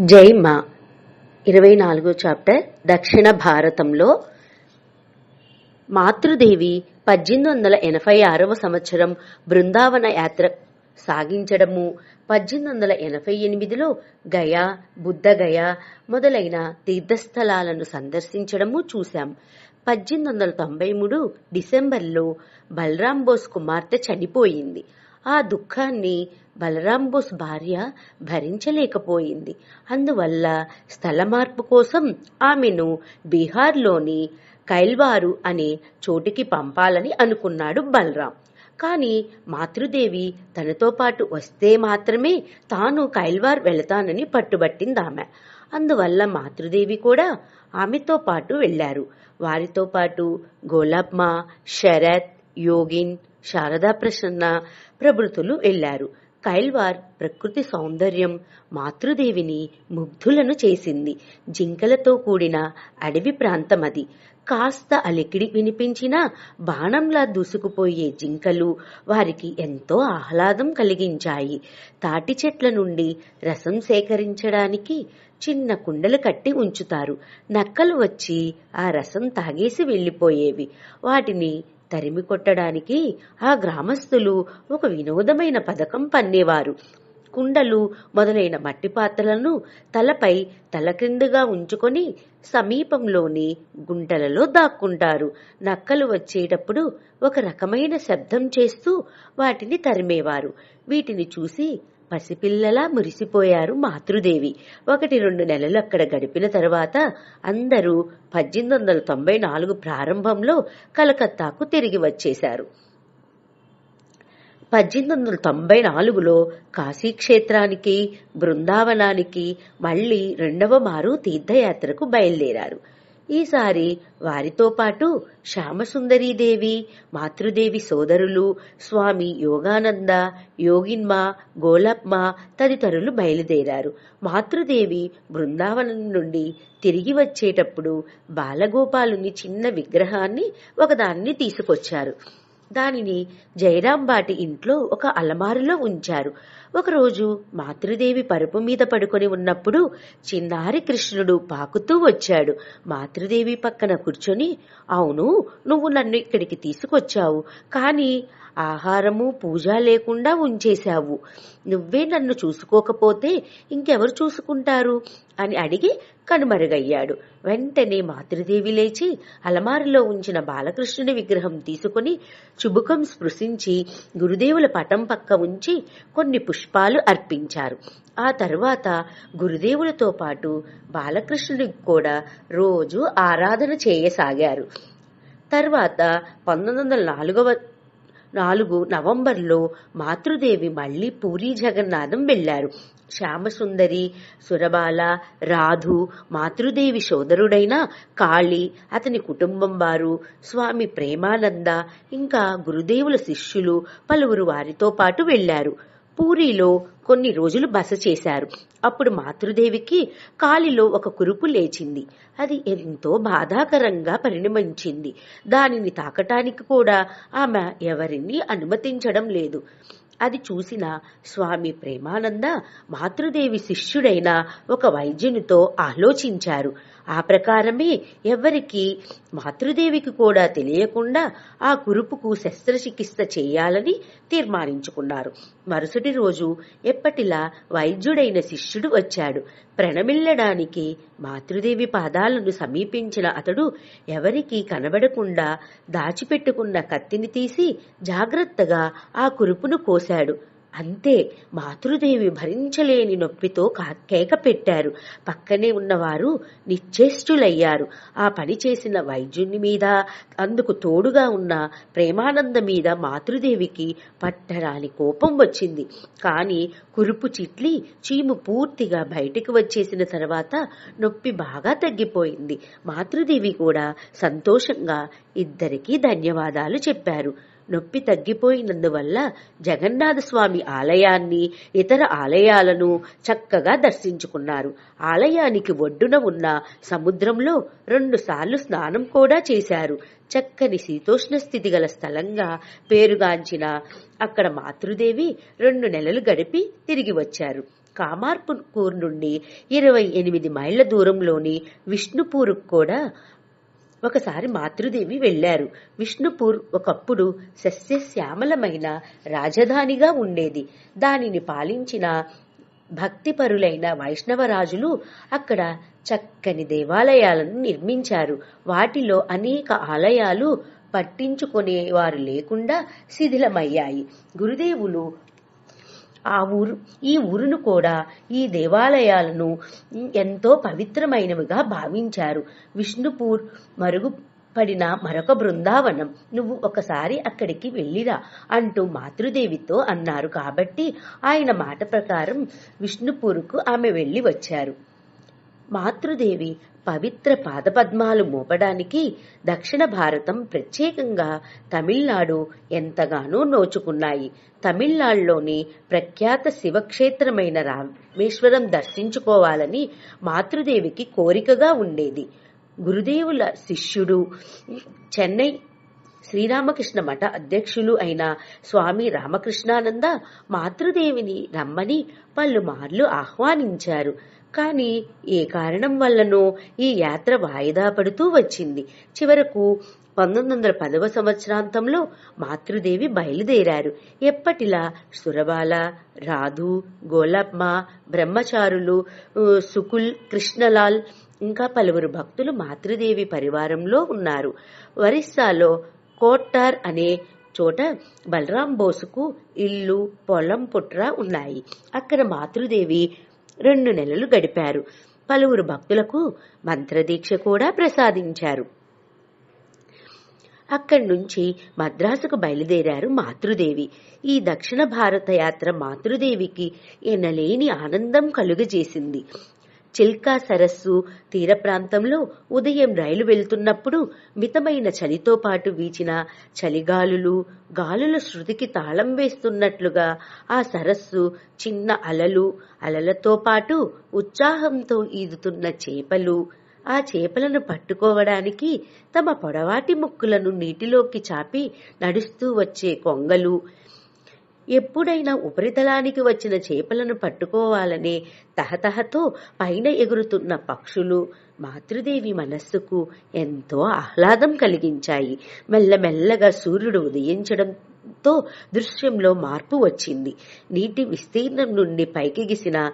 జై మా. ఇరవై నాలుగో చాప్టర్ దక్షిణ భారతంలో. మాతృదేవి పద్దెనిమిది వందల ఎనభై ఆరవ సంవత్సరం బృందావన యాత్ర సాగించడము. పద్దెనిమిది వందల ఎనభై ఎనిమిదిలో గయా బుద్ధగయ మొదలైన తీర్థస్థలాలను సందర్శించడము చూశాం. పద్దెనిమిది వందల తొంభై మూడు డిసెంబర్లో బలరాం బోస్ కుమార్తె చనిపోయింది. ఆ దుఃఖాన్ని బలరాం బోస్ భార్య భరించలేకపోయింది. అందువల్ల స్థల మార్పు కోసం ఆమెను బీహార్లోని కైల్వారు అనే చోటికి పంపాలని అనుకున్నాడు బలరాం. కానీ మాతృదేవి తనతో పాటు వస్తే మాత్రమే తాను కైల్వార్ వెళతానని పట్టుబట్టింది ఆమె. అందువల్ల మాతృదేవి కూడా ఆమెతో పాటు వెళ్ళారు వారితో పాటు గోలాబ్మ శరత్ యోగిన్ శారదా ప్రసన్న ప్రభృతులు వెళ్ళారు కైల్వార్ ప్రకృతి సౌందర్యం మాతృదేవిని ముగ్ధులను చేసింది. జింకలతో కూడిన అడవి ప్రాంతం అది. కాస్త అలికిడి వినిపించినా బాణంలా దూసుకుపోయే జింకలు వారికి ఎంతో ఆహ్లాదం కలిగించాయి. తాటి చెట్ల నుండి రసం సేకరించడానికి చిన్న కుండలు కట్టి ఉంచుతారు. నక్కలు వచ్చి ఆ రసం తాగేసి వెళ్ళిపోయేవి. వాటిని తరిమి కొట్టడానికి ఆ గ్రామస్తులు ఒక వినోదమైన పథకం పన్నేవారు. కుండలు మొదలైన మట్టి పాత్రలను తలపై తల క్రిందుగా ఉంచుకొని సమీపంలోని గుంటలలో దాక్కుంటారు. నక్కలు వచ్చేటప్పుడు ఒక రకమైన శబ్దం చేస్తూ వాటిని తరిమేవారు. వీటిని చూసి పసిపిల్లలా మురిసిపోయారు మాతృదేవి. ఒకటి రెండు నెలలు అక్కడ గడిపిన తర్వాత అందరూ పద్దెనిమిది వందల తొంభై నాలుగు ప్రారంభంలో కలకత్తాకు తిరిగి వచ్చేశారు. పద్దెనిమిది వందల తొంభై నాలుగులో కాశీక్షేత్రానికి బృందావనానికి మళ్ళీ రెండవ మారు తీర్థయాత్రకు బయలుదేరారు. ఈసారి వారితో పాటు శ్యామసుందరీదేవి మాతృదేవి సోదరులు స్వామి యోగానంద యోగిన్మ గోలప్మ తదితరులు బయలుదేరారు. మాతృదేవి బృందావనం నుండి తిరిగి వచ్చేటప్పుడు బాలగోపాలుని చిన్న విగ్రహాన్ని ఒకదాన్ని తీసుకొచ్చారు. దానిని జయరాంబాటి ఇంట్లో ఒక అలమారులో ఉంచారు. ఒకరోజు మాతృదేవి పరుపు మీద పడుకొని ఉన్నప్పుడు చిన్నారి కృష్ణుడు పాకుతూ వచ్చాడు. మాతృదేవి పక్కన కూర్చొని అవును నువ్వు నన్ను ఇక్కడికి తీసుకొచ్చావు కానీ ఆహారము పూజ లేకుండా ఉంచేశావు. నువ్వే నన్ను చూసుకోకపోతే ఇంకెవరు చూసుకుంటారు? అని అడిగి కనుమరుగయ్యాడు. వెంటనే మాతృదేవి లేచి అలమారులో ఉంచిన బాలకృష్ణుని విగ్రహం తీసుకుని చుబుకం స్పృశించి గురుదేవుల పటం పక్క ఉంచి కొన్ని పుష్పాలు అర్పించారు. ఆ తర్వాత గురుదేవులతో పాటు బాలకృష్ణుడికి కూడా రోజు ఆరాధన చేయసాగారు. తర్వాత పంతొమ్మిది వందల నాలుగవ నాలుగు నవంబర్లో మాతృదేవి మళ్ళీ పూరి జగన్నాథం వెళ్ళారు శ్యామసుందరి సురబాల రాధు మాతృదేవి సోదరుడైన కాళి అతని కుటుంబం వారు స్వామి ప్రేమానంద ఇంకా గురుదేవుల శిష్యులు పలువురు వారితో పాటు వెళ్ళారు పూరిలో కొన్ని రోజులు బస చేశారు. అప్పుడు మాతృదేవికి కాలిలో ఒక కురుపు లేచింది. అది ఎంతో బాధాకరంగా పరిణమించింది. దానిని తాకటానికి కూడా ఆమె ఎవరిని అనుమతించడం లేదు. అది చూసిన స్వామి ప్రేమానంద మాతృదేవి శిష్యుడైన ఒక వైద్యునితో ఆలోచించారు. ఆ ప్రకారమే ఎవరికి మాతృదేవికి కూడా తెలియకుండా ఆ కురుపుకు శస్త్రచికిత్స చేయాలని తీర్మానించుకున్నారు. మరుసటి రోజు ఎప్పటిలా వైద్యుడైన శిష్యుడు వచ్చాడు. ప్రణమిల్లడానికి మాతృదేవి పాదాలను సమీపించిన అతడు ఎవరికీ కనబడకుండా దాచిపెట్టుకున్న కత్తిని తీసి జాగ్రత్తగా ఆ కురుపును కోశాడు. అంతే మాతృదేవి భరించలేని నొప్పితో కేక పెట్టారు. పక్కనే ఉన్నవారు నిశ్చేష్టులయ్యారు. ఆ పని చేసిన వైద్యుని మీద అందుకు తోడుగా ఉన్న ప్రేమానంద మీద మాతృదేవికి పట్టరాని కోపం వచ్చింది. కాని కురుపు చిట్లి చీము పూర్తిగా బయటికి వచ్చేసిన తర్వాత నొప్పి బాగా తగ్గిపోయింది. మాతృదేవి కూడా సంతోషంగా ఇద్దరికీ ధన్యవాదాలు చెప్పారు. నొప్పి తగ్గిపోయినందువల్ల జగన్నాథస్వామి ఆలయాన్ని ఇతర ఆలయాలను చక్కగా దర్శించుకున్నారు. ఆలయానికి ఒడ్డున ఉన్న సముద్రంలో రెండుసార్లు స్నానం కూడా చేశారు. చక్కని శీతోష్ణ స్థితి గల స్థలంగా పేరుగాంచిన అక్కడ మాతృదేవి రెండు నెలలు గడిపి తిరిగి వచ్చారు. కామార్పూర్ నుండి ఇరవై ఎనిమిది మైళ్ళ దూరంలోని విష్ణుపూర్ కూడా ఒకసారి మాతృదేవి వెళ్ళారు విష్ణుపూర్ ఒకప్పుడు సస్యశ్యామలమైన రాజధానిగా ఉండేది. దానిని పాలించిన భక్తిపరులైన వైష్ణవరాజులు అక్కడ చక్కని దేవాలయాలను నిర్మించారు. వాటిలో అనేక ఆలయాలు పట్టించుకునేవారు లేకుండా శిథిలమయ్యాయి. గురుదేవులు ఆ ఊరు ఈ ఊరును కూడా ఈ దేవాలయాలను ఎంతో పవిత్రమైనవిగా భావించారు. విష్ణుపూర్ మరుగు పడిన మరొక బృందావనం నువ్వు ఒకసారి అక్కడికి వెళ్ళిరా అంటూ మాతృదేవితో అన్నారు. కాబట్టి ఆయన మాట ప్రకారం విష్ణుపూర్కు ఆమె వెళ్ళి వచ్చారు. మాతృదేవి పవిత్ర పాదపద్మాలు మోపడానికి దక్షిణ భారతం ప్రత్యేకంగా తమిళనాడు ఎంతగానో నోచుకున్నాయి. తమిళనాడులోని ప్రఖ్యాత శివక్షేత్రమైన రామేశ్వరం దర్శించుకోవాలని మాతృదేవికి కోరికగా ఉండేది. గురుదేవుల శిష్యుడు చెన్నై శ్రీరామకృష్ణ మఠ అధ్యక్షులు అయిన స్వామి రామకృష్ణానంద మాతృదేవిని రమ్మని పలుమార్లు ఆహ్వానించారు. కానీ ఏ కారణం వల్లనో ఈ యాత్ర వాయిదా పడుతూ వచ్చింది. చివరకు పంతొమ్మిది వందల పదవ సంవత్సరాంతంలో మాతృదేవి బయలుదేరారు. ఎప్పటిలా సురబాల రాధు గోలమ్మ బ్రహ్మచారులు సుకుల్ కృష్ణలాల్ ఇంకా పలువురు భక్తులు మాతృదేవి పరివారంలో ఉన్నారు. ఒరిస్సాలో కోట్టార్ అనే చోట బలరాం బోసుకు ఇల్లు పొలం పుట్ర ఉన్నాయి. అక్కడ మాతృదేవి రెండు నెలలు గడిపారు. పలువురు భక్తులకు మంత్రదీక్ష కూడా ప్రసాదించారు. అక్కడి నుంచి మద్రాసుకు బయలుదేరారు మాతృదేవి. ఈ దక్షిణ భారత యాత్ర మాతృదేవికి ఎనలేని ఆనందం కలుగజేసింది. చిల్కా సరస్సు తీర ప్రాంతంలో ఉదయం రైలు వెళ్తున్నప్పుడు మితమైన చలితో పాటు వీచిన చలిగాలులు గాలుల శృతికి తాళం వేస్తున్నట్లుగా ఆ సరస్సు చిన్న అలలు అలలతో పాటు ఉత్సాహంతో ఈదుతున్న చేపలు. ఆ చేపలను పట్టుకోవడానికి తమ పొడవాటి ముక్కులను నీటిలోకి చాపి నడుస్తూ వచ్చే కొంగలు. ఎప్పుడైనా ఉపరితలానికి వచ్చిన చేపలను పట్టుకోవాలనే తహతహతో పైన ఎగురుతున్న పక్షులు మాతృదేవి మనస్సుకు ఎంతో ఆహ్లాదం కలిగించాయి. మెల్లమెల్లగా సూర్యుడు ఉదయించడంతో దృశ్యంలో మార్పు వచ్చింది. నీటి విస్తీర్ణం నుండి పైకి పైకెగిసిన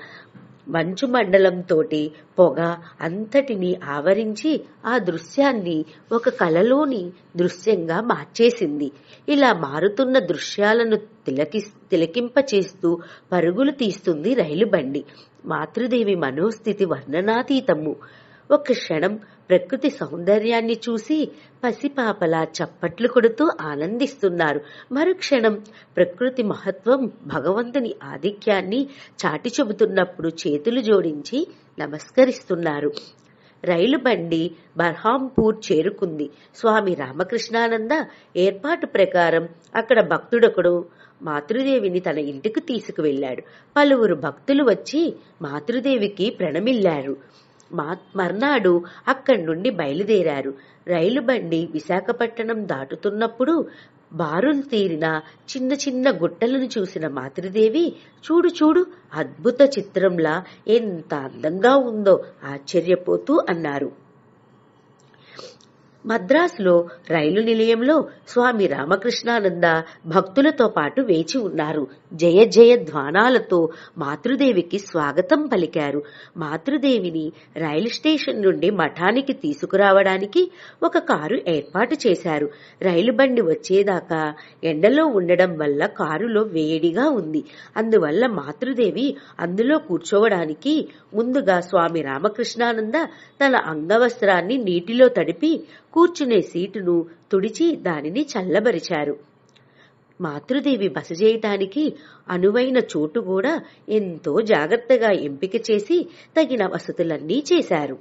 మంచు మండలంతోటి పొగ అంతటిని ఆవరించి ఆ దృశ్యాన్ని ఒక కలలోని దృశ్యంగా మార్చేసింది. ఇలా మారుతున్న దృశ్యాలను తిలకి తిలకింపచేస్తూ పరుగులు తీస్తుంది రైలు బండి మాతృదేవి మనోస్థితి వర్ణనాతీతము. ఒక క్షణం ప్రకృతి సౌందర్యాన్ని చూసి పసిపాపలా చప్పట్లు కొడుతూ ఆనందిస్తున్నారు. మరుక్షణం ప్రకృతి మహత్వం భగవంతుని ఆధిక్యాన్ని చాటి చెబుతున్నప్పుడు చేతులు జోడించి నమస్కరిస్తున్నారు. రైలు బండి బర్హాంపూర్ చేరుకుంది. స్వామి రామకృష్ణానంద ఏర్పాటు ప్రకారం అక్కడ భక్తుడొకడు మాతృదేవిని తన ఇంటికి తీసుకువెళ్ళాడు పలువురు భక్తులు వచ్చి మాతృదేవికి ప్రణమిల్లారు. మా మర్నాడు అక్కడి నుండి బయలుదేరారు. రైలు బండి విశాఖపట్నం దాటుతున్నప్పుడు బారులు తీరిన చిన్న చిన్న గుట్టలను చూసిన మాతృదేవి చూడు చూడు అద్భుత చిత్రంలా ఎంత అందంగా ఉందో ఆశ్చర్యపోతూ అన్నారు. మద్రాసులో రైలు నిలయంలో స్వామి రామకృష్ణానంద భక్తులతో పాటు వేచి ఉన్నారు. జయ జయ ధ్వానాలతో మాతృదేవికి స్వాగతం పలికారు. మాతృదేవిని రైలు స్టేషన్ నుండి మఠానికి తీసుకురావడానికి ఒక కారు ఏర్పాటు చేశారు. రైలు బండి వచ్చేదాకా ఎండలో ఉండడం వల్ల కారులో వేడిగా ఉంది. అందువల్ల మాతృదేవి అందులో కూర్చోవడానికి ముందుగా స్వామి రామకృష్ణానంద తన అంగవస్త్రాన్ని నీటిలో తడిపి కూర్చునే సీటును తుడిచి దానిని చల్లబరిచారు. మాతృదేవి బస చేయటానికి అనువైన చోటు కూడా ఎంతో జాగ్రత్తగా ఎంపిక చేసి తగిన వసతులన్నీ చేశారు.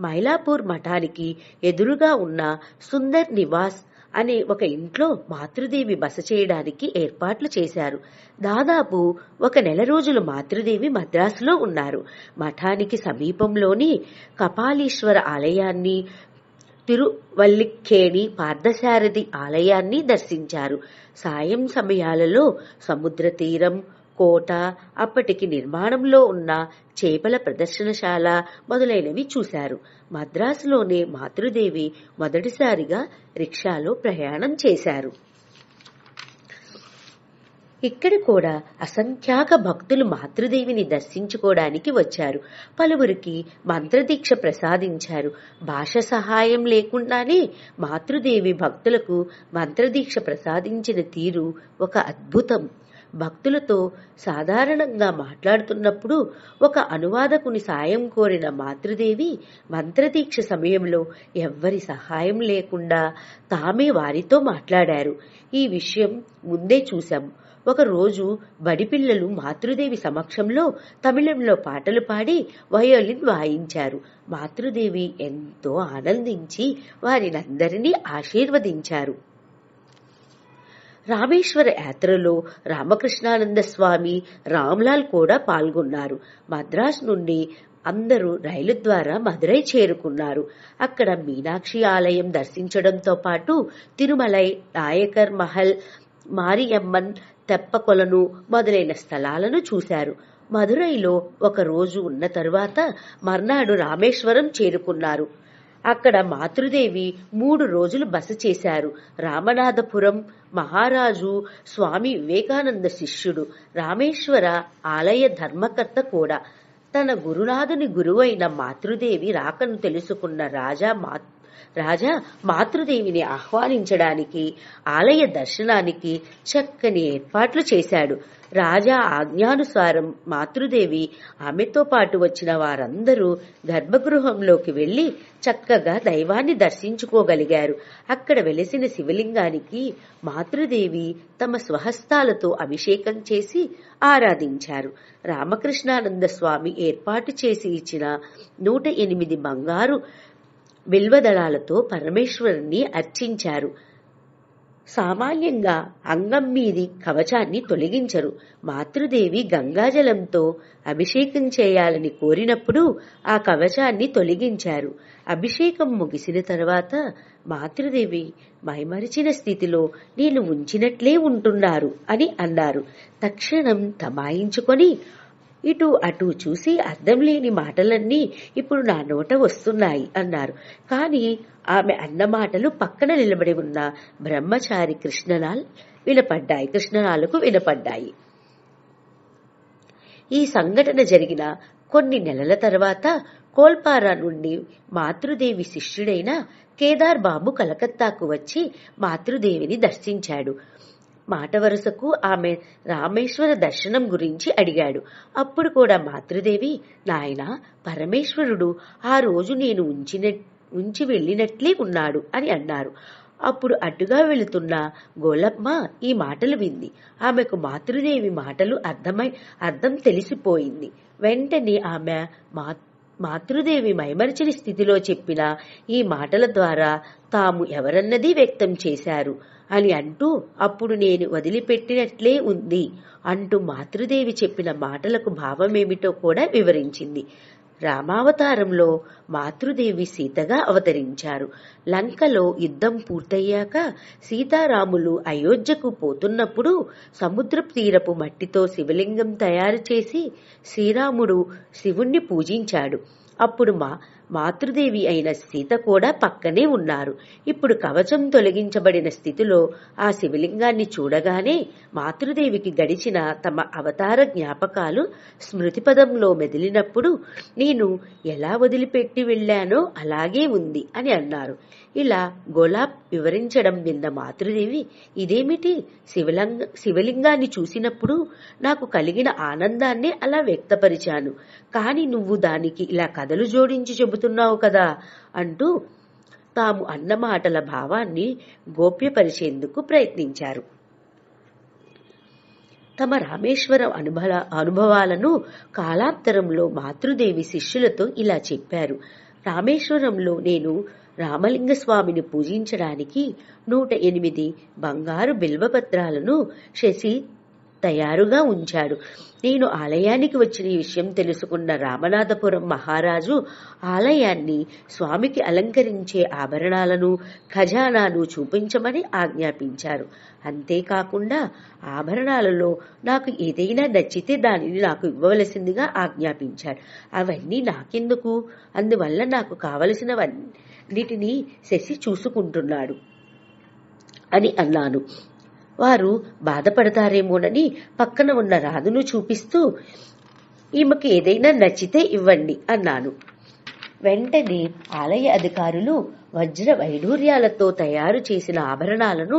మైలాపూర్ మఠానికి ఎదురుగా ఉన్న సుందర్ నివాస్ అనే ఒక ఇంట్లో మాతృదేవి బస చేయడానికి ఏర్పాట్లు చేశారు. దాదాపు ఒక నెల రోజులు మాతృదేవి మద్రాసులో ఉన్నారు. మఠానికి సమీపంలోని కపాలీశ్వర ఆలయాన్ని తిరువల్లిఖేణి పార్థసారథి ఆలయాన్ని దర్శించారు. సాయం సమయాలలో సముద్ర తీరం కోట అప్పటికి నిర్మాణంలో ఉన్న చేపల ప్రదర్శనశాల మొదలైనవి చూశారు. మద్రాసులోనే మాతృదేవి మొదటిసారిగా రిక్షాలో ప్రయాణం చేశారు. ఇక్కడ కూడా అసంఖ్యాక భక్తులు మాతృదేవిని దర్శించుకోవడానికి వచ్చారు. పలువురికి మంత్రదీక్ష ప్రసాదించారు. భాష సహాయం లేకుండానే మాతృదేవి భక్తులకు మంత్రదీక్ష ప్రసాదించిన తీరు ఒక అద్భుతం. భక్తులతో సాధారణంగా మాట్లాడుతున్నప్పుడు ఒక అనువాదకుని సాయం కోరిన మాతృదేవి మంత్రదీక్ష సమయంలో ఎవ్వరి సహాయం లేకుండా తామే వారితో మాట్లాడారు. ఈ విషయం ముందే చూశాం. ఒకరోజు బడిపిల్లలు మాతృదేవి సమక్షంలో తమిళంలో పాటలు పాడి వయోలిన్ వాయించారు. మాతృదేవి ఎంతో ఆనందించి వారినందరినీ ఆశీర్వదించారు. రామేశ్వర యాత్రలో రామకృష్ణానంద స్వామి రామ్లాల్ కూడా పాల్గొన్నారు. మద్రాస్ నుండి అందరూ రైలు ద్వారా మదురై చేరుకున్నారు. అక్కడ మీనాక్షి ఆలయం దర్శించడంతో పాటు తిరుమలై నాయకర్ మహల్ మారియమ్మన్ తెప్పకొలను మొదలైన స్థలాలను చూశారు. మదురైలో ఒక రోజు ఉన్న తరువాత మర్నాడు రామేశ్వరం చేరుకున్నారు. అక్కడ మాతృదేవి మూడు రోజులు బస చేశారు. రామనాథపురం మహారాజు స్వామి వివేకానంద శిష్యుడు రామేశ్వర ఆలయ ధర్మకర్త కూడా. తన గురునాథుని గురువైన మాతృదేవి రాకను తెలుసుకున్న రాజా మా రాజా మాతృదేవిని ఆహ్వానించడానికి ఆలయ దర్శనానికి చక్కని ఏర్పాట్లు చేశాడు. రాజా ఆజ్ఞానుసారం మాతృదేవి ఆమెతో పాటు వచ్చిన వారందరూ గర్భగృహంలోకి వెళ్ళి చక్కగా దైవాన్ని దర్శించుకోగలిగారు. అక్కడ వెలిసిన శివలింగానికి మాతృదేవి తమ స్వహస్తాలతో అభిషేకం చేసి ఆరాధించారు. రామకృష్ణానంద స్వామి ఏర్పాటు చేసి ఇచ్చిన నూట ఎనిమిది బంగారు బిల్వదళాలతో పరమేశ్వరుని అర్చించారు. సామాన్యంగా అంగం మీది కవచాన్ని తొలగించరు. మాతృదేవి గంగాజలంతో అభిషేకం చేయాలని కోరినప్పుడు ఆ కవచాన్ని తొలగించారు. అభిషేకం ముగిసిన తర్వాత మాతృదేవి మైమరిచిన స్థితిలో నేను ఉంచినట్లే ఉంటున్నారు అని అన్నారు. తక్షణం తమాయించుకొని ఇటు అటు చూసి అర్థం లేని మాటలన్నీ ఇప్పుడు నా నోట వస్తున్నాయి అన్నారు. కాని ఆమె అన్న మాటలు పక్కన నిలబడి ఉన్న బ్రహ్మచారి కృష్ణనాల్ వినపడ్డాయి కృష్ణనాలకు వినపడ్డాయి. ఈ సంఘటన జరిగిన కొన్ని నెలల తర్వాత కోల్పారా నుండి మాతృదేవి శిష్యుడైన కేదార్ బాబు కలకత్తాకు వచ్చి మాతృదేవిని దర్శించాడు. మాట వరుసకు ఆమె రామేశ్వర దర్శనం గురించి అడిగాడు. అప్పుడు కూడా మాతృదేవి నాయన పరమేశ్వరుడు ఆ రోజు నేను ఉంచిన ఉంచి వెళ్ళినట్లే ఉన్నాడు అని అన్నారు. అప్పుడు అడ్డుగా వెళుతున్న గోలమ్మ ఈ మాటలు వింది. ఆమెకు మాతృదేవి మాటలు అర్థమై అర్థం తెలిసిపోయింది. వెంటనే ఆమె మాతృ మాతృదేవి మైమరిచిన స్థితిలో చెప్పిన ఈ మాటల ద్వారా తాము ఎవరన్నది వ్యక్తం చేశారు. అని అంటూ అప్పుడు నేను వదిలిపెట్టినట్లే ఉంది అంటూ మాతృదేవి చెప్పిన మాటలకు భావమేమిటో కూడా వివరించింది. రామావతారంలో మాతృదేవి సీతగా అవతరించారు. లంకలో యుద్ధం పూర్తయ్యాక సీతారాములు అయోధ్యకు పోతున్నప్పుడు సముద్ర తీరపు మట్టితో శివలింగం తయారు చేసి శ్రీరాముడు శివుణ్ణి పూజించాడు. అప్పుడు మా మాతృదేవి అయిన సీత కూడా పక్కనే ఉన్నారు. ఇప్పుడు కవచం తొలగించబడిన స్థితిలో ఆ శివలింగాన్ని చూడగానే మాతృదేవికి గడిచిన తమ అవతార జ్ఞాపకాలు స్మృతిపదంలో మెదిలినప్పుడు నేను ఎలా వదిలిపెట్టి వెళ్ళానో అలాగే ఉంది అని అన్నారు. ఇలా గోలాబ్ వివరించడం విన్న మాతృదేవి ఇదేమిటి? శివలింగ శివలింగాన్ని చూసినప్పుడు నాకు కలిగిన ఆనందాన్నే అలా వ్యక్తపరిచాను. కాని నువ్వు దానికి ఇలా కథలు జోడించి చెబుతున్నావు కదా అంటూ తాము అన్నమాటల భావాన్ని గోప్యపరిచేందుకు ప్రయత్నించారు. తమ రామేశ్వరం అనుభవ అనుభవాలను కాలాంతరంలో మాతృదేవి శిష్యులతో ఇలా చెప్పారు. రామేశ్వరంలో నేను రామలింగ స్వామిని పూజించడానికి నూట ఎనిమిది బంగారు బిల్వపత్రాలను శశి తయారుగా ఉంచాడు. నేను ఆలయానికి వచ్చిన ఈ విషయం తెలుసుకున్న రామనాథపురం మహారాజు ఆలయాన్ని స్వామికి అలంకరించే ఆభరణాలను ఖజానాను చూపించమని ఆజ్ఞాపించారు. అంతేకాకుండా ఆభరణాలలో నాకు ఏదైనా నచ్చితే దానిని నాకు ఇవ్వవలసిందిగా ఆజ్ఞాపించాడు. అవన్నీ నాకెందుకు? అందువల్ల నాకు కావలసినవన్నిటినీ శశి చూసుకుంటున్నాడు అని అన్నాను. వారు బాధపడతారేమోనని పక్కన ఉన్న రాధును చూపిస్తూ ఈమెకి ఏదైనా నచ్చితే ఇవ్వండి అన్నాను. వెంటనే ఆలయ అధికారులు వజ్ర వైఢూర్యాలతో తయారు చేసిన ఆభరణాలను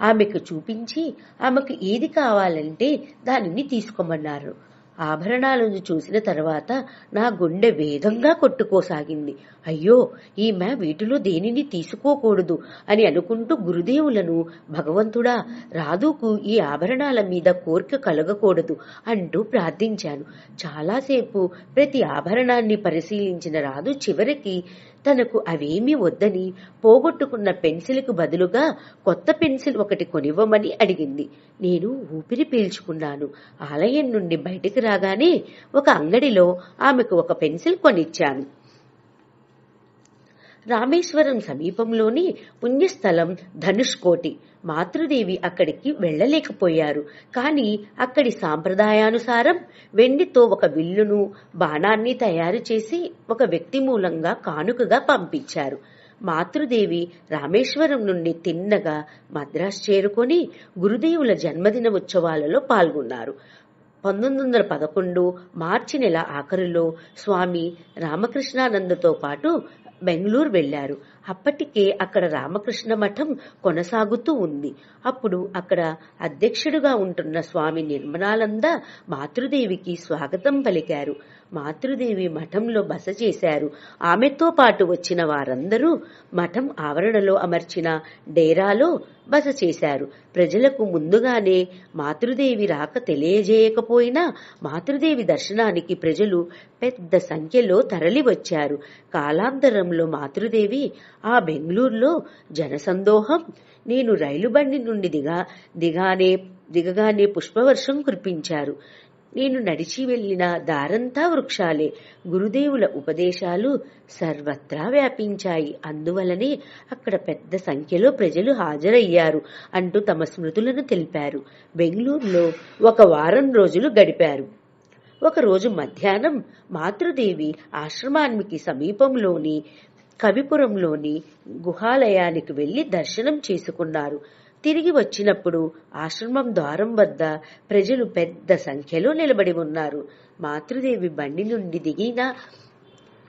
ఆమెకు చూపించి ఆమెకు ఏది కావాలంటే దానిని తీసుకోమన్నారు. ఆభరణాలను చూసిన తర్వాత నా గుండె వేగంగా కొట్టుకోసాగింది. అయ్యో ఈమె వీటిలో దేనిని తీసుకోకూడదు అని అనుకుంటూ గురుదేవులను భగవంతుడా రాధుకు ఈ ఆభరణాల మీద కోరిక కలగకూడదు అంటూ ప్రార్థించాను. చాలాసేపు ప్రతి ఆభరణాన్ని పరిశీలించిన రాధు చివరికి తనకు అవేమీ వద్దని పోగొట్టుకున్న పెన్సిల్కు బదులుగా కొత్త పెన్సిల్ ఒకటి కొనివ్వమని అడిగింది. నేను ఊపిరి పీల్చుకున్నాను. ఆలయం నుండి బయటికి రాగానే ఒక అంగడిలో ఆమెకు ఒక పెన్సిల్ కొనిచ్చాను. రామేశ్వరం సమీపంలోని పుణ్యస్థలం ధనుష్కోటి. మాతృదేవి అక్కడికి వెళ్ళలేకపోయారు. కానీ అక్కడి సాంప్రదాయానుసారం వెండితో ఒక విల్లును బాణాన్ని తయారు చేసి ఒక వ్యక్తి మూలంగా కానుకగా పంపించారు. మాతృదేవి రామేశ్వరం నుండి తిన్నగా మద్రాసు చేరుకొని గురుదేవుల జన్మదిన ఉత్సవాలలో పాల్గొన్నారు. పంతొమ్మిది వందల పదకొండు మార్చి నెల ఆఖరులో స్వామి రామకృష్ణానందతో పాటు బెంగళూరు వెళ్ళారు అప్పటికే అక్కడ రామకృష్ణ మఠం కొనసాగుతూ ఉంది. అప్పుడు అక్కడ అధ్యక్షుడుగా ఉంటున్న స్వామి నిర్మలానంద మాతృదేవికి స్వాగతం పలికారు. మాతృదేవి మఠంలో బస చేశారు. ఆమెతో పాటు వచ్చిన వారందరూ మఠం ఆవరణలో అమర్చిన డేరాలో బస చేశారు. ప్రజలకు ముందుగానే మాతృదేవి రాక తెలియజేయకపోయినా మాతృదేవి దర్శనానికి ప్రజలు పెద్ద సంఖ్యలో తరలి వచ్చారు. కాలాంతరంలో మాతృదేవి ఆ బెంగళూరులో జనసందోహం నేను రైలు బండి నుండి దిగా దిగానే దిగగానే పుష్పవర్షం కురిపించారు. నేను నడిచి వెళ్ళిన దారంతా వృక్షాలే. గురుదేవుల ఉపదేశాలు సర్వత్రా వ్యాపించాయి. అందువలనే అక్కడ పెద్ద సంఖ్యలో ప్రజలు హాజరయ్యారు అంటూ తమ స్మృతులను తెలిపారు. బెంగళూరులో ఒక వారం రోజులు గడిపారు. ఒకరోజు మధ్యాహ్నం మాతృదేవి ఆశ్రమానికి సమీపంలోని కవిపురంలోని గుహాలయానికి వెళ్ళి దర్శనం చేసుకున్నారు. తిరిగి వచ్చినప్పుడు ఆశ్రమం ద్వారం వద్ద ప్రజలు పెద్ద సంఖ్యలో నిలబడి ఉన్నారు. మాతృదేవి బండి నుండి దిగిన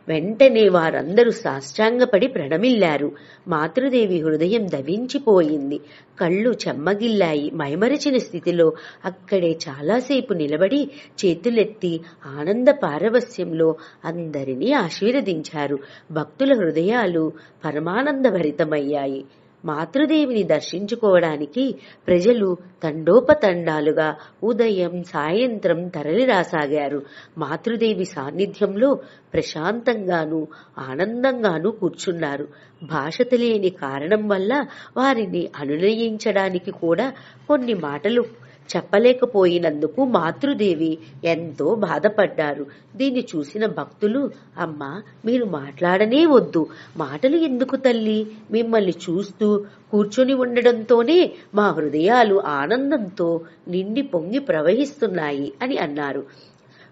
వెంటనే వారందరూ సాష్టాంగపడి ప్రణమిల్లారు. మాతృదేవి హృదయం దవించిపోయింది. కళ్ళు చెమ్మగిల్లాయి మైమరిచిన స్థితిలో అక్కడే చాలాసేపు నిలబడి చేతులెత్తి ఆనంద పారవస్యంలో అందరినీ ఆశీర్వదించారు. భక్తుల హృదయాలు పరమానందభరితమయ్యాయి. మాతృదేవిని దర్శించుకోవడానికి ప్రజలు తండోపతండాలుగా ఉదయం సాయంత్రం తరలిరాసాగారు మాతృదేవి సాన్నిధ్యంలో ప్రశాంతంగాను ఆనందంగాను కూర్చున్నారు. భాష తెలియని కారణం వల్ల వారిని అనునయించడానికి కూడా కొన్ని మాటలు చెప్పలేకపోయినందుకు మాతృదేవి ఎంతో బాధపడ్డారు. దీన్ని చూసిన భక్తులు అమ్మ మీరు మాట్లాడనే వద్దు. మాటలు ఎందుకు తల్లి? మిమ్మల్ని చూస్తూ కూర్చొని ఉండడంతోనే మా హృదయాలు ఆనందంతో నిండి పొంగి ప్రవహిస్తున్నాయి అని అన్నారు.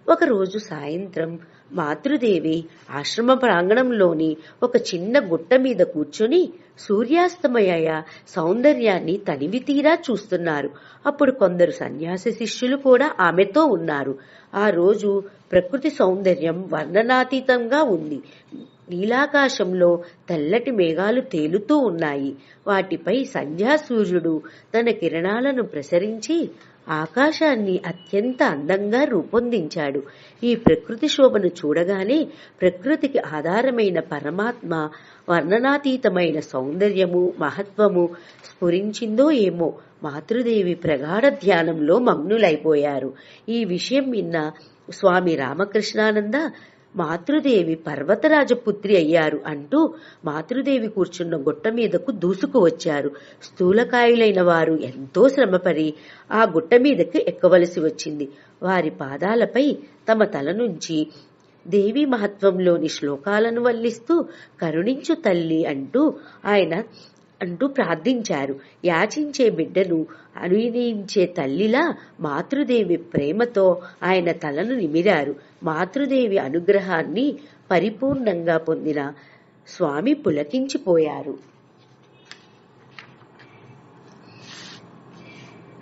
ఒకరోజు సాయంత్రం మాతృదేవి ఆశ్రమ ప్రాంగణంలోని ఒక చిన్న గుట్ట మీద కూర్చొని సూర్యాస్తమయ సౌందర్యాన్ని తనివి తీరా చూస్తున్నారు. అప్పుడు కొందరు సన్యాసి శిష్యులు కూడా ఆమెతో ఉన్నారు. ఆ రోజు ప్రకృతి సౌందర్యం వర్ణనాతీతంగా ఉంది. నీలాకాశంలో తెల్లటి మేఘాలు తేలుతూ ఉన్నాయి. వాటిపై సంధ్యా సూర్యుడు తన కిరణాలను ప్రసరించి ఆకాశాన్ని అత్యంత అందంగా రూపొందించాడు. ఈ ప్రకృతి శోభను చూడగానే ప్రకృతికి ఆధారమైన పరమాత్మ వర్ణనాతీతమైన సౌందర్యము మహత్వము స్ఫురించిందో ఏమో మాతృదేవి ప్రగాఢ ధ్యానంలో మగ్నులైపోయారు. ఈ విషయం విన్న స్వామి రామకృష్ణానంద మాతృదేవి పర్వతరాజ పుత్రి అయ్యారు అంటూ మాతృదేవి కూర్చున్న గుట్ట మీదకు దూసుకువచ్చారు స్థూలకాయులైన వారు ఎంతో శ్రమపడి ఆ గుట్ట మీదకి ఎక్కవలసి వచ్చింది. వారి పాదాలపై తమ తల నుంచి దేవి మహత్వంలోని శ్లోకాలను వల్లిస్తూ కరుణించు తల్లి అంటూ ఆయన అంటూ ప్రార్థించారు. యాచించే బిడ్డను అనునయించే తల్లిలా మాతృదేవి ప్రేమతో ఆయన తలను నిమిరారు. మాతృదేవి అనుగ్రహాన్ని పరిపూర్ణంగా పొందిన స్వామి పులకించిపోయారు.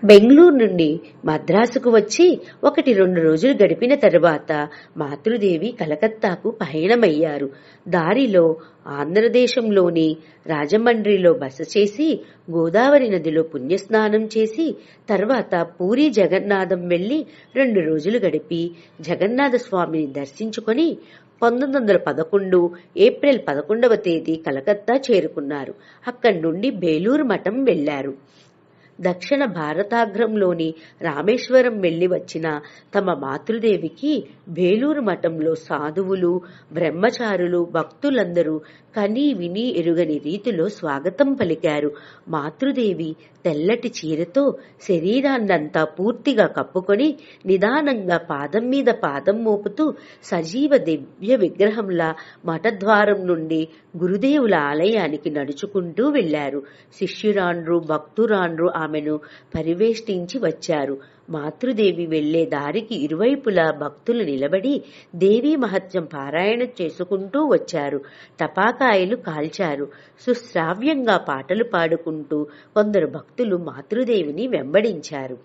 బెంగళూరు నుండి మద్రాసుకు వచ్చి ఒకటి రెండు రోజులు గడిపిన తరువాత మాతృదేవి కలకత్తాకు పయనమయ్యారు. దారిలో ఆంధ్రదేశంలోని రాజమండ్రిలో బస చేసి గోదావరి నదిలో పుణ్యస్నానం చేసి తర్వాత పూరి జగన్నాథం వెళ్ళి రెండు రోజులు గడిపి జగన్నాథ స్వామిని దర్శించుకొని పంతొమ్మిది వందల పదకొండు ఏప్రిల్ పదకొండవ తేదీ కలకత్తా చేరుకున్నారు. అక్కడి నుండి బేలూరు మఠం వెళ్ళారు దక్షిణ భారతాగ్రంలోని రామేశ్వరం వెళ్ళి వచ్చిన తమ మాతృదేవికి బేలూరు మఠంలో సాధువులు బ్రహ్మచారులు భక్తులందరూ కని విని ఎరుగని రీతిలో స్వాగతం పలికారు. మాతృదేవి తెల్లటి చీరతో శరీరాన్నంతా పూర్తిగా కప్పుకొని నిదానంగా పాదం మీద పాదం మోపుతూ సజీవ దివ్య విగ్రహంలా మఠద్వారం నుండి గురుదేవుల ఆలయానికి నడుచుకుంటూ వెళ్ళారు శిష్యురాండ్రు భక్తురాండ్రు ఆమెను పరివేష్టించి వచ్చారు. మాతృదేవి వెళ్ళే దారికి ఇరువైపులా భక్తులు నిలబడి దేవీ మహత్యం పారాయణ చేసుకుంటూ వచ్చారు. టపాకాయలు కాల్చారు. సుశ్రావ్యంగా పాటలు పాడుకుంటూ కొందరు భక్తులు మాతృదేవిని వెంబడించారు.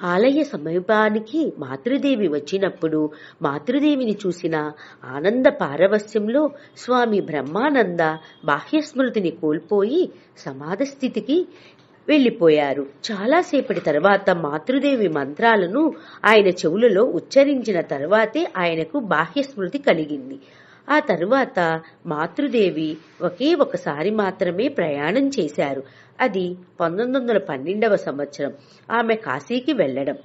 ఆలయ సమీపానికి మాతృదేవి వచ్చినప్పుడు మాతృదేవిని చూసిన ఆనంద పారవస్యంలో స్వామి బ్రహ్మానంద బాహ్యస్మృతిని కోల్పోయి సమాధ స్థితికి వెళ్ళిపోయారు చాలాసేపటి తర్వాత మాతృదేవి మంత్రాలను ఆయన చెవులలో ఉచ్చరించిన తర్వాతే ఆయనకు బాహ్య స్మృతి కలిగింది. ఆ తరువాత మాతృదేవి ఒకే ఒకసారి మాత్రమే ప్రయాణం చేశారు. అది పంతొమ్మిది వందల పన్నెండవ సంవత్సరం. ఆమె కాశీకి వెళ్ళడం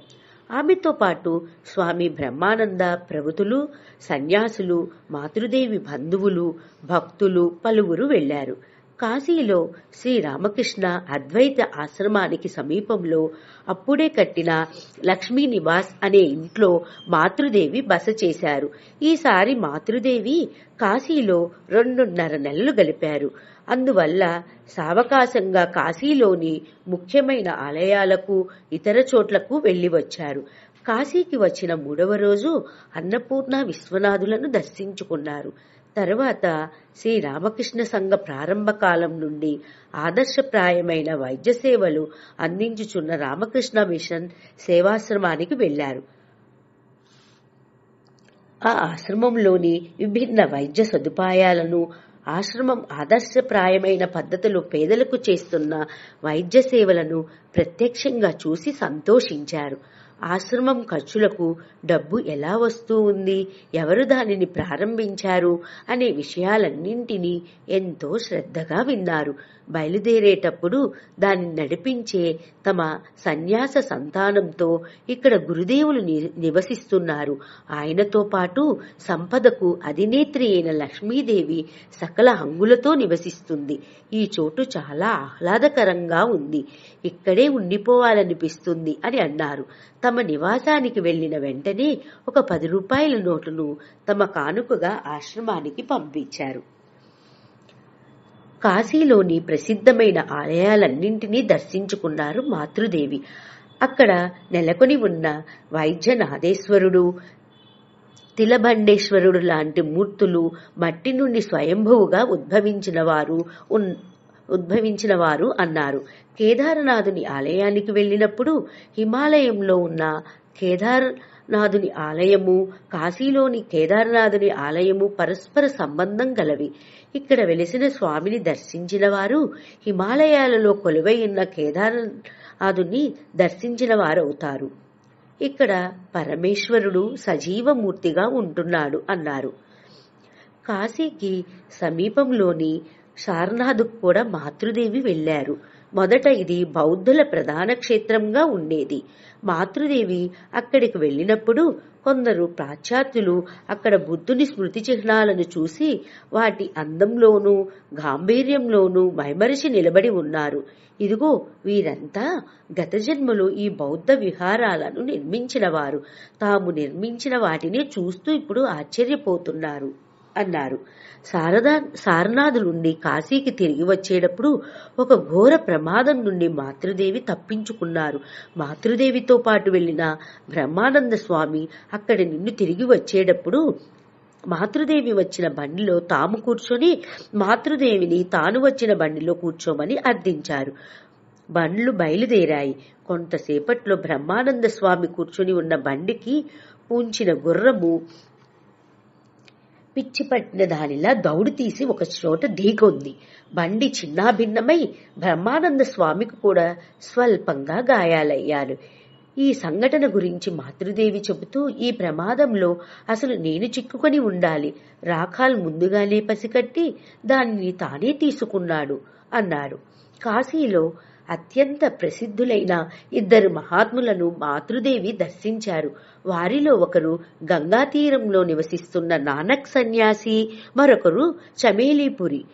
ఆమెతో పాటు స్వామి బ్రహ్మానంద ప్రభుతులు సన్యాసులు మాతృదేవి బంధువులు భక్తులు పలువురు వెళ్ళారు కాశీలో శ్రీ రామకృష్ణ అద్వైత ఆశ్రమానికి సమీపంలో అప్పుడే కట్టిన లక్ష్మీ నివాస్ అనే ఇంట్లో మాతృదేవి బస చేశారు. ఈసారి మాతృదేవి కాశీలో రెండున్నర నెలలు గలిపారు అందువల్ల సావకాశంగా కాశీలోని ముఖ్యమైన ఆలయాలకు ఇతర చోట్లకు వెళ్ళి వచ్చారు. కాశీకి వచ్చిన మూడవ రోజు అన్నపూర్ణ విశ్వనాథులను దర్శించుకున్నారు. తర్వాత శ్రీ రామకృష్ణ సంఘ ప్రారంభ కాలం నుండి ఆదర్శప్రాయమైన వైద్య సేవలు అందించుచున్న రామకృష్ణ మిషన్ సేవాశ్రమానికి వెళ్ళారు ఆ ఆశ్రమంలోని విభిన్న వైద్య సదుపాయాలను ఆశ్రమం ఆదర్శప్రాయమైన పద్ధతిలో పేదలకు చేస్తున్న వైద్య సేవలను ప్రత్యక్షంగా చూసి సంతోషించారు. ఆశ్రమం ఖర్చులకు డబ్బు ఎలా వస్తూ ఉంది? ఎవరు దానిని ప్రారంభించారు? అనే విషయాలన్నింటినీ ఎంతో శ్రద్ధగా విన్నారు. బయలుదేరేటప్పుడు దాన్ని నడిపించే తమ సన్యాస సంతానంతో ఇక్కడ గురుదేవులు ని- నివసిస్తున్నారు. ఆయనతో పాటు సంపదకు అధినేత్రి అయిన లక్ష్మీదేవి సకల హంగులతో నివసిస్తుంది. ఈ చోటు చాలా ఆహ్లాదకరంగా ఉంది. ఇక్కడే ఉండిపోవాలనిపిస్తుంది అని అన్నారు. తమ తమ నివాసానికి వెళ్ళిన వెంటనే ఒక పది రూపాయల నోటును తమ కానుకగా ఆశ్రమానికి పంపించారు. కాశీలోని ప్రసిద్ధమైన ఆలయాలన్నింటినీ దర్శించుకున్నారు మాతృదేవి. అక్కడ నెలకొని ఉన్న వైద్యనాథేశ్వరుడు తిలభండేశ్వరుడు లాంటి మూర్తులు మట్టి నుండి స్వయంభువుగా ఉద్భవించిన వారు ఉద్భవించిన వారు అన్నారు. కేదారనాథుని ఆలయానికి వెళ్ళినప్పుడు హిమాలయంలో ఉన్న కేదార్నాథుని ఆలయము కాశీలోని కేదారనాథుని ఆలయము పరస్పర సంబంధం గలవి. ఇక్కడ వెలిసిన స్వామిని దర్శించిన వారు హిమాలయాలలో కొలువై ఉన్న కేదారనాథుని దర్శించిన వారవుతారు ఇక్కడ పరమేశ్వరుడు సజీవమూర్తిగా ఉంటున్నాడు అన్నారు. కాశీకి సమీపంలోని సారనాథ్కు కూడా మాతృదేవి వెళ్ళారు మొదట ఇది బౌద్ధుల ప్రధాన క్షేత్రంగా ఉండేది. మాతృదేవి అక్కడికి వెళ్ళినప్పుడు కొందరు పాశ్చాత్యులు అక్కడ బుద్ధుని స్మృతి చిహ్నాలను చూసి వాటి అందంలోనూ గాంభీర్యంలోనూ మైమరిచి నిలబడి ఉన్నారు. ఇదిగో వీరంతా గత జన్మలో ఈ బౌద్ధ విహారాలను నిర్మించినవారు. తాము నిర్మించిన వాటిని చూస్తూ ఇప్పుడు ఆశ్చర్యపోతున్నారు. అన్నారు. శారదా సారనాథులుండి కాశీకి తిరిగి వచ్చేటప్పుడు ఒక ఘోర ప్రమాదం నుండి మాతృదేవి తప్పించుకున్నారు. మాతృదేవితో పాటు వెళ్ళిన బ్రహ్మానంద స్వామి అక్కడి నుండి తిరిగి వచ్చేటప్పుడు మాతృదేవి వచ్చిన బండిలో తాము కూర్చొని మాతృదేవిని తాను వచ్చిన బండిలో కూర్చోమని అర్థించారు. బండ్లు బయలుదేరాయి. కొంతసేపట్లో బ్రహ్మానంద స్వామి కూర్చొని ఉన్న బండికి పూంచిన గుర్రము పిచ్చి పట్టిన దానిలా దౌడు తీసి ఒక చోట ఢీకొంది. బండి చిన్నాభిన్నమై బ్రహ్మానంద స్వామికి కూడా స్వల్పంగా గాయాలయ్యారు ఈ సంఘటన గురించి మాతృదేవి చెబుతూ ఈ ప్రమాదంలో అసలు నేను చిక్కుకొని ఉండాలి. రాఖాల్ ముందుగానే పసికట్టి దానిని తానే తీసుకున్నాడు అన్నారు కాశీలో అత్యంత ప్రసిద్ధులైన ఇద్దరు మహాత్ములను మాతృదేవి దర్శించారు. వారిలో ఒకరు గంగా తీరంలో నివసిస్తున్న నానక్ సన్యాసి మరొకరు చమేలీపురి.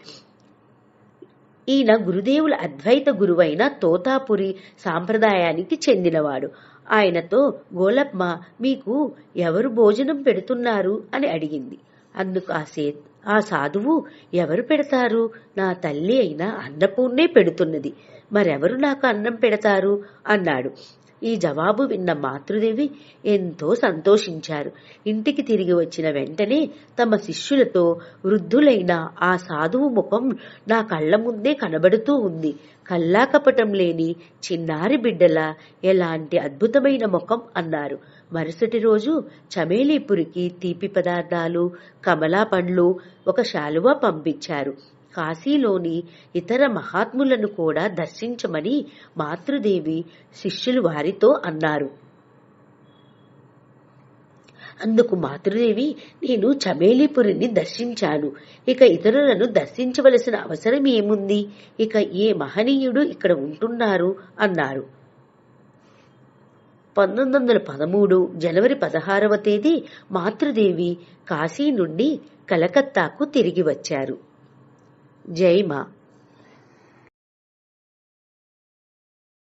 ఈయన గురుదేవుల అద్వైత గురువైన తోతాపురి సాంప్రదాయానికి చెందినవాడు. ఆయనతో గోలప్మ మీకు ఎవరు భోజనం పెడుతున్నారు? అని అడిగింది. అందుకు ఆ సే ఆ సాధువు ఎవరు పెడతారు? నా తల్లి అయిన అన్నపూర్ణే పెడుతున్నది. మరెవరు నాకు అన్నం పెడతారు? అన్నాడు. ఈ జవాబు విన్న మాతృదేవి ఎంతో సంతోషించారు. ఇంటికి తిరిగి వచ్చిన వెంటనే తమ శిష్యులతో వృద్ధులైన ఆ సాధువు ముఖం నా కళ్ళ ముందే కనబడుతూ ఉంది. కల్లాకపటం లేని చిన్నారి బిడ్డల ఎలాంటి అద్భుతమైన ముఖం అన్నారు. మరుసటి రోజు చమేలీపురికి తీపి పదార్థాలు కమలా పండ్లు ఒక శాలువా పంపించారు. కాశీలోని ఇతర మహాత్ములను కూడా దర్శించమని మాతృదేవి శిష్యులు వారితో అన్నారు. అందుకు మాతృదేవి నేను చమేలీపురిని దర్శించాను. ఇక ఇతరులను దర్శించవలసిన అవసరం ఏముంది? ఇక ఏ మహనీయుడు ఇక్కడ ఉంటున్నారు? అన్నారు. పంతొమ్మిది వందల పదమూడు జనవరి పదహారవ తేదీ మాతృదేవి కాశీ నుండి కలకత్తాకు తిరిగి వచ్చారు. జై మా